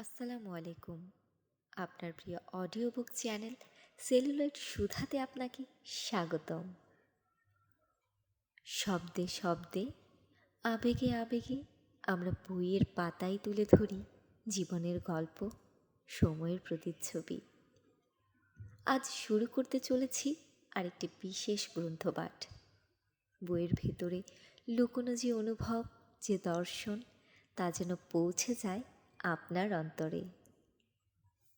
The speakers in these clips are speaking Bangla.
আসসালামু আলাইকুম। আপনার প্রিয় অডিও বুক চ্যানেল সেলুলয়েড সুধাতে আপনাকে স্বাগতম। শব্দে শব্দে, আবেগে আবেগে আমরা বইয়ের পাতায় তুলে ধরি জীবনের গল্প, সময়ের প্রতিচ্ছবি। আজ শুরু করতে চলেছি আরেকটি বিশেষ গ্রন্থপাঠ। বইয়ের ভেতরে লুকোনো যে অনুভব, যে দর্শন, তা যেন পৌঁছে যায় আপনার অন্তরে।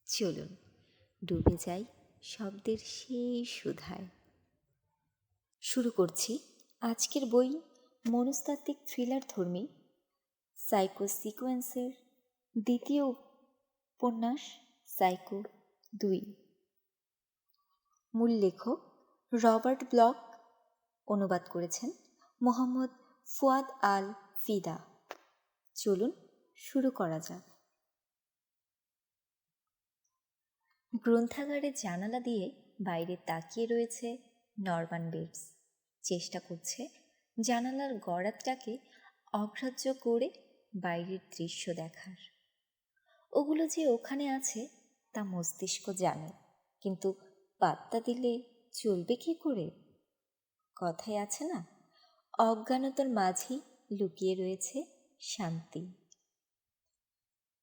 চলুন, ডুবে যাই শব্দের সেই সুধায়। শুরু করছি আজকের বই মনস্তাত্ত্বিক থ্রিলার ধর্মী সাইকো সিকোয়েন্সের দ্বিতীয় উপন্যাস সাইকো দুই। মূল লেখক রবার্ট ব্লক, অনুবাদ করেছেন মোহাম্মদ ফুয়াদ আল ফিদা। চলুন, শুরু করা যাক। গ্রন্থাগারের জানালা দিয়ে বাইরে তাকিয়ে রয়েছে নরমান বেডস চেষ্টা করছে জানালার গড়াতটাকে অগ্রাহ্য করে বাইরের দৃশ্য দেখার। ওগুলো যে ওখানে আছে তা মস্তিষ্ক জানে, কিন্তু পাত্তা দিলে চলবে কি করে? কথায় আছে না, অজ্ঞানতার মাঝেই লুকিয়ে রয়েছে শান্তি।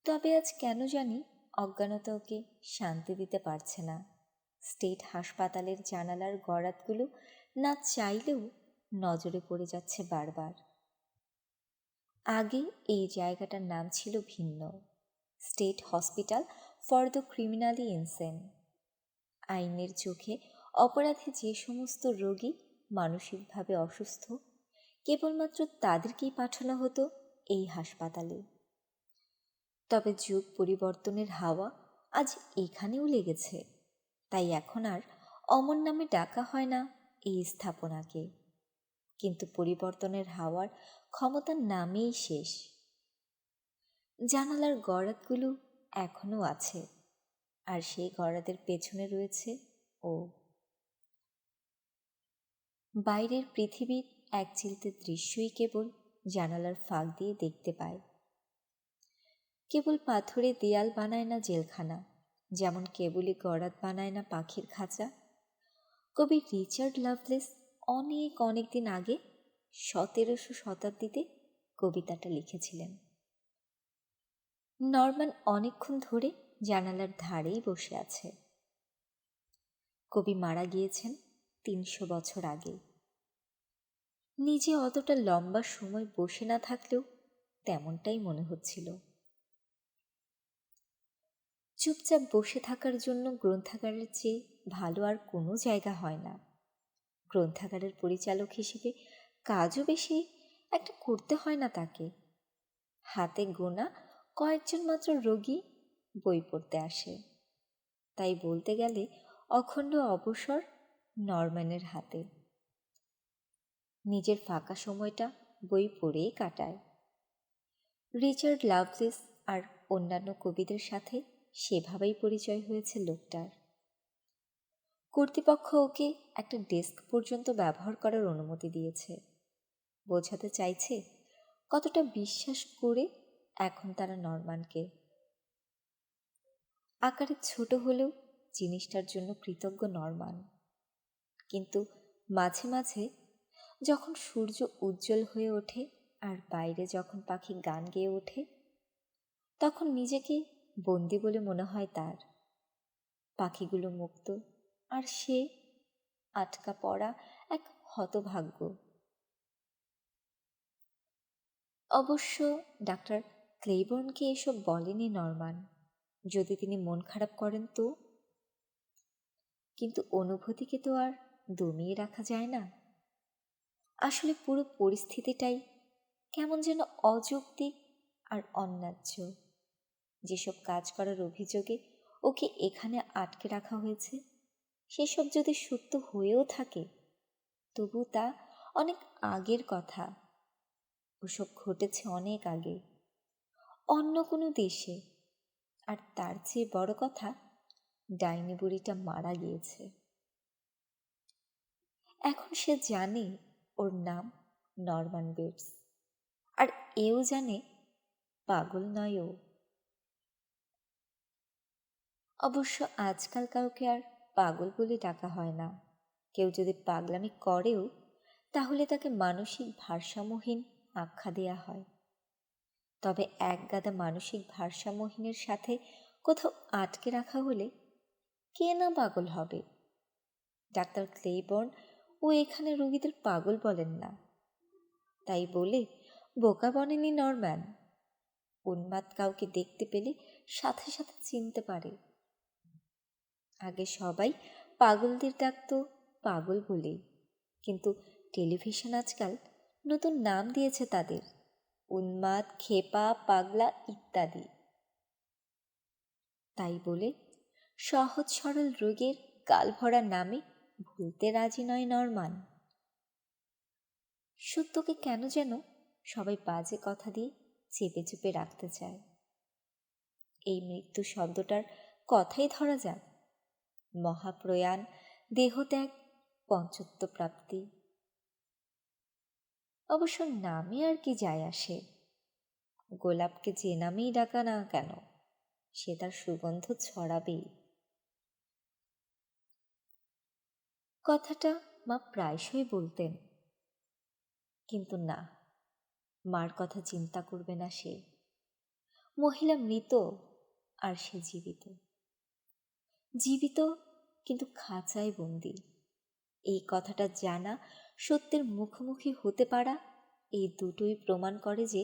তবে আজ কেন জানি অজ্ঞানতা ওকে শান্তি দিতে পারছে না। স্টেট হাসপাতালের জানালার গড়াতগুলো না চাইলেও নজরে পড়ে যাচ্ছে বারবার। আগে এই জায়গাটার নাম ছিল ভিন্ন। State hospital for the criminally insane. আইনের চোখে অপরাধে যে সমস্ত রোগী মানসিকভাবে অসুস্থ, কেবলমাত্র তাদেরকেই পাঠানো হতো এই হাসপাতালে। তবে যুগ পরিবর্তনের হাওয়া আজ এখানেও লেগেছে। তাই এখন আর অমর নামে ডাকা হয় না এই স্থাপনাকে। কিন্তু পরিবর্তনের হাওয়ার ক্ষমতার নামেই শেষ। জানালার গড়াতগুলো এখনও আছে, আর সেই গড়াদের পেছনে রয়েছে ও। বাইরের পৃথিবীর এক চিলতে দৃশ্যই কেবল জানালার ফাঁক দিয়ে দেখতে পায়। কেবল পাথরে দেয়াল বানায় না জেলখানা, যেমন কেবলই গড়াত বানায় না পাখির খাঁচা। কবি রিচার্ড লাভলেস অনেক অনেক দিন আগে সতেরোশো শতাব্দীতে কবিতাটা লিখেছিলেন। নরমান অনেকক্ষণ ধরে জানালার ধারেই বসে আছে। কবি মারা গিয়েছেন তিনশো বছর আগে। নিজে অতটা লম্বা সময় বসে না থাকলেও তেমনটাই মনে হচ্ছিল। চুপচাপ বসে থাকার জন্য গ্রন্থাগারের চেয়ে ভালো আর কোনো জায়গা হয় না। গ্রন্থাগারের পরিচালক হিসেবে কাজও বেশি, একটা করতে হয় না তাকে। হাতে গোনা কয়েকজন মাত্র রোগী বই পড়তে আসে। তাই বলতে গেলে অখণ্ড অবসর নরম্যানের হাতে। নিজের ফাঁকা সময়টা বই পড়েই কাটায়। রিচার্ড লাভলেস আর অন্যান্য কবিদের সাথে সেভাবেই পরিচয় হয়েছে লোকটার। কর্তৃপক্ষ ওকে একটা ডেস্ক পর্যন্ত ব্যবহার করার অনুমতি দিয়েছে। বোঝাতে চাইছে, কতটা বিশ্বাস করে এখন তারা নরমানকে। আকারে ছোট হলেও জিনিসটার জন্য কৃতজ্ঞ নরমান কিন্তু মাঝে মাঝে যখন সূর্য উজ্জ্বল হয়ে ওঠে আর বাইরে যখন পাখি গান গেয়ে ওঠে, তখন নিজেকে বন্দি বলে মনে হয় তার। পাখিগুলো মুক্ত, আর সে আটকা পড়া এক হতভাগ্য। অবশ্য ডাক্তার ক্লেবর্নকে এসব বলেনি নরমান। যদি তিনি মন খারাপ করেন তো? কিন্তু অনুভূতিকে তো আর দমিয়ে রাখা যায় না। আসলে পুরো পরিস্থিতিটাই কেমন যেন অযৌক্তিক আর অন্যায্য। যেসব কাজ করার অভিযোগে ওকে এখানে আটকে রাখা হয়েছে, সেসব যদি সত্য হয়েও থাকে, তবু তা অনেক আগের কথা। ওসব ঘটেছে অনেক আগে, অন্য কোনো দেশে। আর তার চেয়ে বড় কথা, ডাইনি বুড়িটা মারা গিয়েছে। এখন সে জানে ওর নাম নরমান বেটস। আর এও জানে পাগল নয় ও। অবশ্য আজকাল কাউকে আর পাগল বলে ডাকা হয় না। কেউ যদি পাগলামি করেও, তাহলে তাকে মানসিক ভারসাম্যহীন আখ্যা দেয়া হয়। তবে এক গাদা মানসিক ভারসাম্যহীনের সাথে কোথাও আটকে রাখা হলে কে না পাগল হবে? ডাক্তার ক্লেইবর্ন ও এখানে রোগীদের পাগল বলেন না। তাই বলে, বোকা বনেনি নরম্যান। উন্মাদ কাউকে দেখতে পেলে সাথে সাথে চিনতে পারে। আগে সবাই পাগলদের ডাকতো পাগল বলেই। কিন্তু টেলিভিশন আজকাল নতুন নাম দিয়েছে তাদের, উন্মাদ, খেপা, পাগলা ইত্যাদি। তাই বলে সহজ সরল রোগের গালভরা নামে ভুলতে রাজি নয় নরমান। সত্যকে কেন যেন সবাই বাজে কথা দিয়ে চেপে চেপে রাখতে চায়। এই মৃত্যু শব্দটার কথাই ধরা যাক। মহাপ্রয়াণ, দেহত্যাগ, পঞ্চত্ব প্রাপ্তি। অবশ্য নামে আর কি যায় আসে? গোলাপকে যে নামেই ডাকা না কেন? সে তার সুগন্ধ ছড়াবেই। কথাটা মা প্রায়শই বলতেন। কিন্তু না, মার কথা চিন্তা করবে না সে। মহিলা মৃত আর সে জীবিত। জীবিত, কিন্তু খাঁচায় বন্দি। এই কথাটা জানা সত্যের মুখোমুখি হতে পারা এই দুটোই প্রমাণ করে যে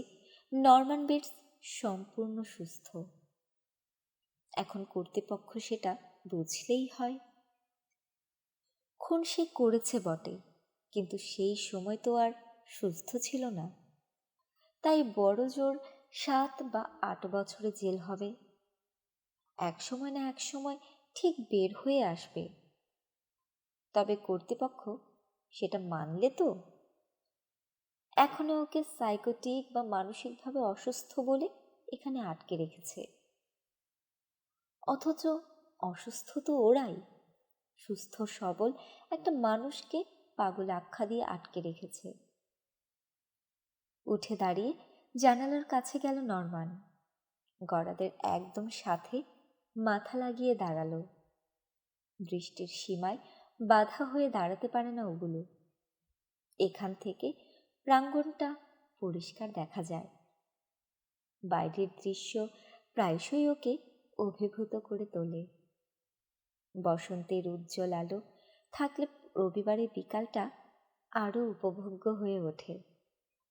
নর্মান বেটস সম্পূর্ণ সুস্থ। এখন কর্তৃপক্ষ সেটা বুঝলেই হয়। খুন সে করেছে বটে, কিন্তু সেই সময় তো আর সুস্থ ছিল না। তাই বড় জোর সাত বা আট বছরে জেল হবে। এক সময় না এক সময় ঠিক বের হয়ে আসবে। তবে কর্তৃপক্ষ সেটা মানলে তো? এখনও ওকে সাইকোটিক বা মানসিকভাবে অসুস্থ বলে এখানে আটকে রেখেছে। অথচ অসুস্থ তো ওরাই। সুস্থ, সবল একটা মানুষকে পাগল আখ্যা দিয়ে আটকে রেখেছে। উঠে দাঁড়িয়ে জানালার কাছে গেল নরমান। গড়াদের একদম সাথে মাথা লাগিয়ে দাঁড়াল। দৃষ্টির সীমায় বাধা হয়ে দাঁড়াতে পারে না ওগুলো। এখান থেকে প্রাঙ্গণটা পরিষ্কার দেখা যায়। বাইরের দৃশ্য প্রায়শই ওকে অভিভূত করে তোলে। বসন্তের উজ্জ্বল আলো থাকলে রবিবারের বিকালটা আরও উপভোগ্য হয়ে ওঠে।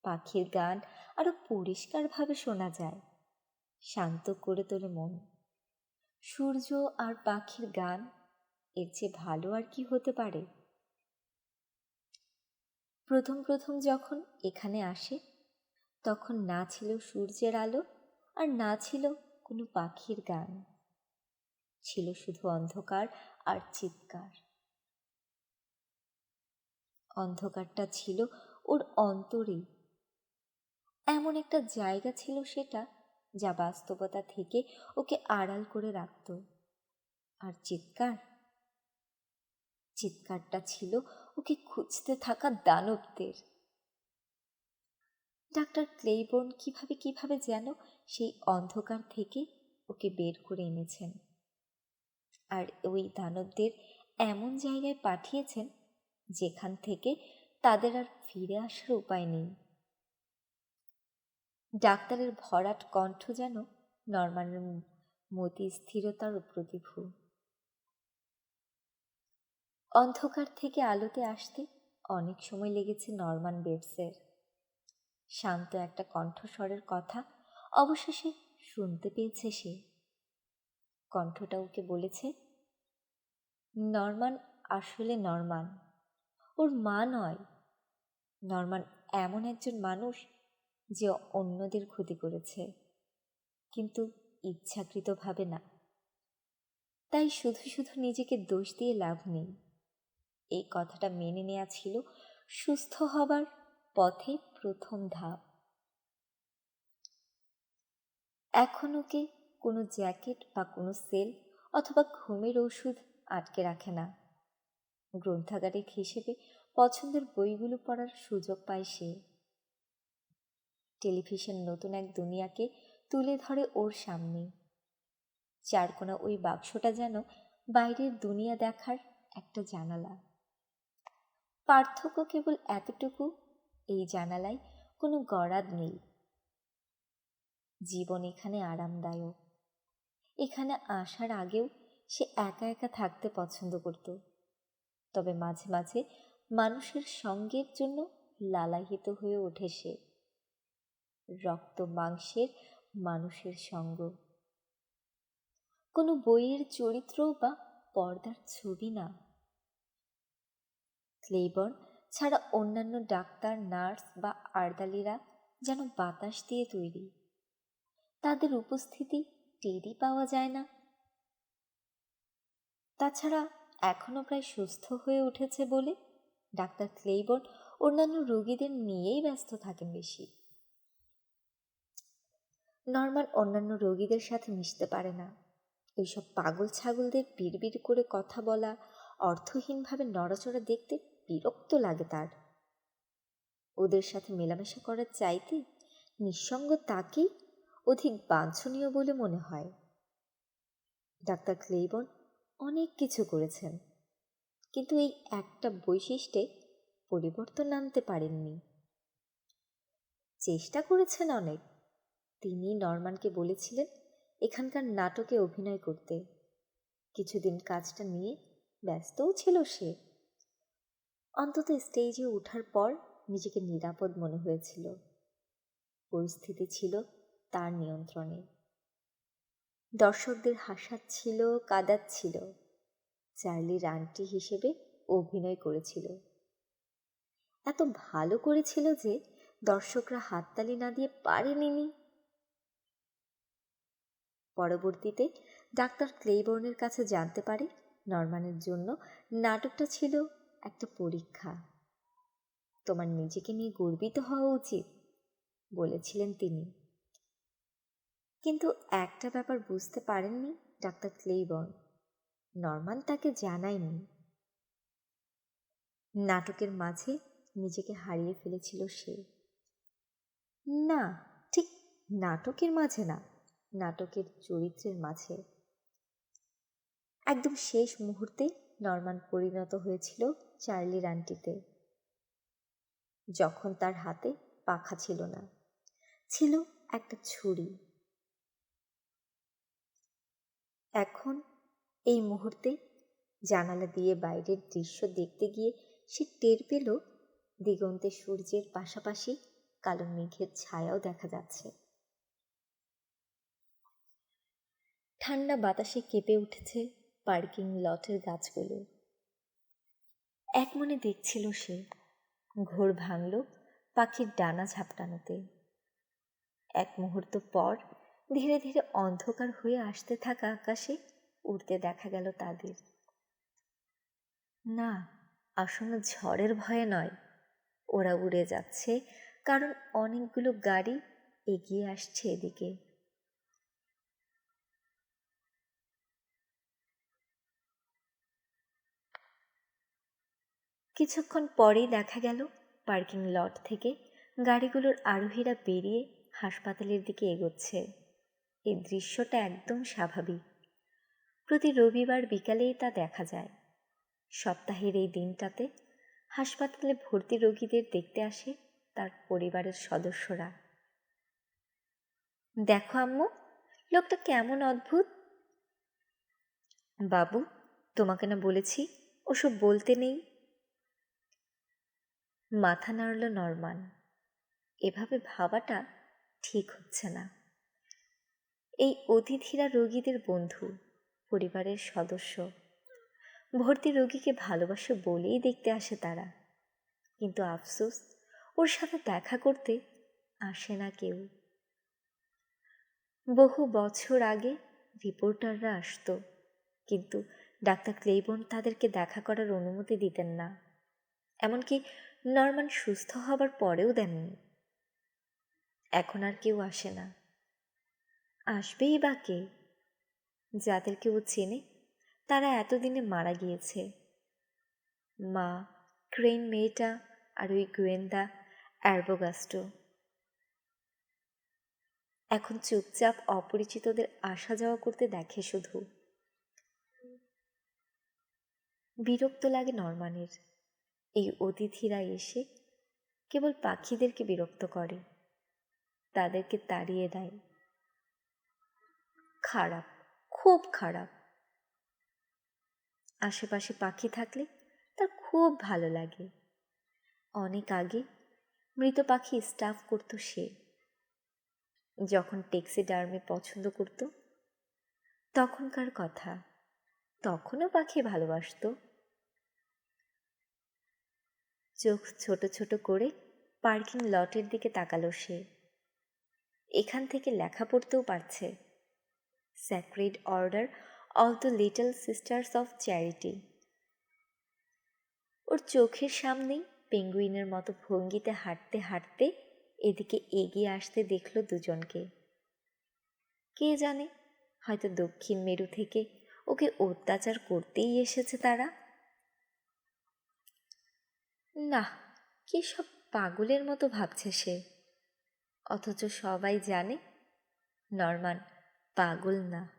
পাখির গান আরও পরিষ্কারভাবে শোনা যায়। শান্ত করে তোলে মন। সূর্য আর পাখির গান, এর চেয়ে ভালো আর কি হতে পারে? প্রথম প্রথম যখন এখানে আসে, তখন না ছিল সূর্যের আলো আর না ছিল কোনো পাখির গান। ছিল শুধু অন্ধকার আর চিৎকার। অন্ধকারটা ছিল ওর অন্তরেই। এমন একটা জায়গা ছিল সেটা যা বাস্তবতা থেকে ওকে আড়াল করে রাখত। আর চিৎকার? চিৎকারটা ছিল ওকে খুঁজতে থাকা দানবদের। ডাক্তার ক্লেইবোর্ন কীভাবে কীভাবে যেন সেই অন্ধকার থেকে ওকে বের করে এনেছেন। আর ওই দানবদের এমন জায়গায় পাঠিয়েছেন যেখান থেকে তাদের আর ফিরে আসার উপায় নেই। ডাক্তারের ভরাট কণ্ঠ যেন নর্মানের মতি স্থিরতার প্রতিভূ। অন্ধকার থেকে আলোতে আসতে অনেক সময় লেগেছে নর্মান বেটসের শান্ত একটা কণ্ঠস্বরের কথা অবশেষে শুনতে পেয়েছে সে। কণ্ঠটা ওকে বলেছে, নর্মান আসলে নর্মান। ওর মা নয়। নর্মান এমন একজন মানুষ যে অন্যদের ক্ষতি করেছে। কিন্তু ইচ্ছাকৃতভাবে না। তাই শুধু শুধু নিজেকে দোষ দিয়ে লাভ নেই। এই কথাটা মেনে নেওয়া ছিল সুস্থ হবার পথে প্রথম ধাপ। এখন ওকে কোনো জ্যাকেট বা কোনো সেল অথবা ঘুমের ওষুধ আটকে রাখে না। গ্রন্থাগারিক হিসেবে পছন্দের বইগুলো পড়ার সুযোগ পায় সে। টেলিভিশন নতুন এক দুনিয়াকে তুলে ধরে ওর সামনে। চারকোনা ওই বাক্সটা যেন বাইরের দুনিয়া দেখার একটা জানালা। পার্থক্য কেবল এতটুকু, এই জানালায় কোনো গরাদ নেই। জীবন এখানে আরামদায়ক। এখানে আসার আগেও সে একা একা থাকতে পছন্দ করত। তবে মাঝে মাঝে মানুষের সঙ্গের জন্য লালাহিত হয়ে ওঠে সে। রক্ত মাংসের মানুষের সঙ্গ। কোনো বইয়ের চরিত্র বা পর্দার ছবি না। ক্লেবর্ন ছাড়া অন্যান্য ডাক্তার, নার্স বা আর্দালিরা যেন বাতাস দিয়ে তৈরি। তাদের উপস্থিতি টেরই পাওয়া যায় না। তাছাড়া এখনও প্রায় সুস্থ হয়ে উঠেছে বলে ডাক্তার ক্লেইবর্ন অন্যান্য রোগীদের নিয়েই ব্যস্ত থাকেন বেশি। নর্মাল অন্যান্য রোগীদের সাথে মিশতে পারে না। এইসব পাগল ছাগলদের বিড়বিড় করে কথা বলা, অর্থহীনভাবে নড়াচড়া দেখতে বিরক্ত লাগে তার। ওদের সাথে মেলামেশা করার চাইতে নিঃসঙ্গ তাকেই অধিক বাঞ্ছনীয় বলে মনে হয়। ডাক্তার ক্লেইবন অনেক কিছু করেছেন, কিন্তু এই একটা বৈশিষ্ট্যে পরিবর্তন আনতে পারেননি। চেষ্টা করেছেন অনেক তিনি নরমানকে বলেছিলেন, এখানকার নাটকে অভিনয় করতে। কিছুদিন কাজটা নিয়ে ব্যস্তও ছিল সে। অন্তত স্টেজে ওঠার পর নিজেকে নিরাপদ মনে হয়েছিল। পরিস্থিতি ছিল তার নিয়ন্ত্রণে। দর্শকদের হাসাচ্ছিল, কাঁদাচ্ছিল। চার্লি রানটি হিসেবে অভিনয় করেছিল। এত ভালো করেছিল যে দর্শকরা হাততালি না দিয়ে পারেনি পরবর্তীতে ডাক্তার ক্লেইবর্নের কাছে জানতে পারে নরমানের জন্য নাটকটা ছিল একটা পরীক্ষা। তোমার নিজেকে নিয়ে গর্বিত হওয়া উচিত, বলেছিলেন তিনি। কিন্তু একটা ব্যাপার বুঝতে পারেননি ডাক্তার ক্লেইবর্ন, নরমান তাকে জানায়নি। নাটকের মাঝে নিজেকে হারিয়ে ফেলেছিল সে। না, ঠিক নাটকের মাঝে না। নাটকের চরিত্রের মাঝে। একদম শেষ মুহূর্তে নরমান পরিণত হয়েছিল চার্লি রানটিতে। যখন তার হাতে পাখা ছিল না, ছিল একটা ছুরি। এখন এই মুহূর্তে জানালা দিয়ে বাইরের দৃশ্য দেখতে গিয়ে সে টের পেল দিগন্তে সূর্যের পাশাপাশি কালো মেঘের ছায়াও দেখা যাচ্ছে। ঠান্ডা বাতাসে কেঁপে উঠেছে পার্কিং লটের গাছগুলো। এক মনে দেখছিল সে। ঘোর ভাঙল পাখির ডানা ঝাপটানোতে। এক মুহূর্ত পর ধীরে ধীরে অন্ধকার হয়ে আসতে থাকা আকাশে উড়তে দেখা গেল তাদের। না, আসন্ন ঝড়ের ভয়ে নয়। ওরা উড়ে যাচ্ছে, কারণ অনেকগুলো গাড়ি এগিয়ে আসছে এদিকে। কিছুক্ষণ পরেই দেখা গেল পার্কিং লট থেকে গাড়িগুলোর আরোহীরা বেরিয়ে হাসপাতালের দিকে এগোচ্ছে। এই দৃশ্যটা একদম স্বাভাবিক। প্রতি রবিবার বিকালেই তা দেখা যায়। সপ্তাহের এই দিনটাতে হাসপাতালে ভর্তি রোগীদের দেখতে আসে তার পরিবারের সদস্যরা। দেখো আম্মু, লোকটা কেমন অদ্ভুত? বাবু, তোমাকে না বলেছি, ওসব বলতে নেই। মাথা নাড়ল নরমান। এভাবে ভাবাটা ঠিক হচ্ছে না। এই অতিথিরা রোগীদের বন্ধু, পরিবারের সদস্য। ভর্তি রোগীকে ভালোবাসে বলেই দেখতে আসে তারা। কিন্তু আফসোস, ওর সাথে দেখা করতে আসে না কেউ। বহু বছর আগে রিপোর্টাররা আসতো, কিন্তু ডাক্তার ক্লেইবন তাদেরকে দেখা করার অনুমতি দিতেন না। এমনকি নরমান সুস্থ হবার পরেও দেননি। এখন আর কেউ আসে না। আসবেই বা কে? যাদেরকে ও চেনে, তারা এতদিনে মারা গিয়েছে। মা ক্রেন মেয়েটা আর ওই গোয়েন্দা অ্যারবোগাস্টো। এখন চুপচাপ অপরিচিতদের আসা যাওয়া করতে দেখে শুধু। বিরক্ত লাগে নরমানের। এই অতিথিরা এসে কেবল পাখিদেরকে বিরক্ত করে, তাদেরকে তাড়িয়ে দেয়। খারাপ, খুব খারাপ। আশেপাশে পাখি থাকলে তার খুব ভালো লাগে। অনেক আগে মৃত পাখি স্টাফ করত সে। যখন ট্যাক্সি ডার্মে পছন্দ করত, তখনকার কথা, তখনও পাখি ভালোবাসত। চোখ ছোট ছোট করে পার্কিং লটের দিকে তাকালো সে। এখান থেকে লেখা পড়তেও পারছে sacred order of the little sisters of charity ওর চোখের সামনেই পেঙ্গুইনের মতো ভঙ্গিতে হাঁটতে হাঁটতে এদিকে এগিয়ে আসতে দেখল দুজনকে। কে জানে, হয়তো দক্ষিণ মেরু থেকে ওকে অত্যাচার করতেই এসেছে তারা। না কি সব পাগলের মতো ভাবছে সে? অথচ সবাই জানে নরমান পাগল না।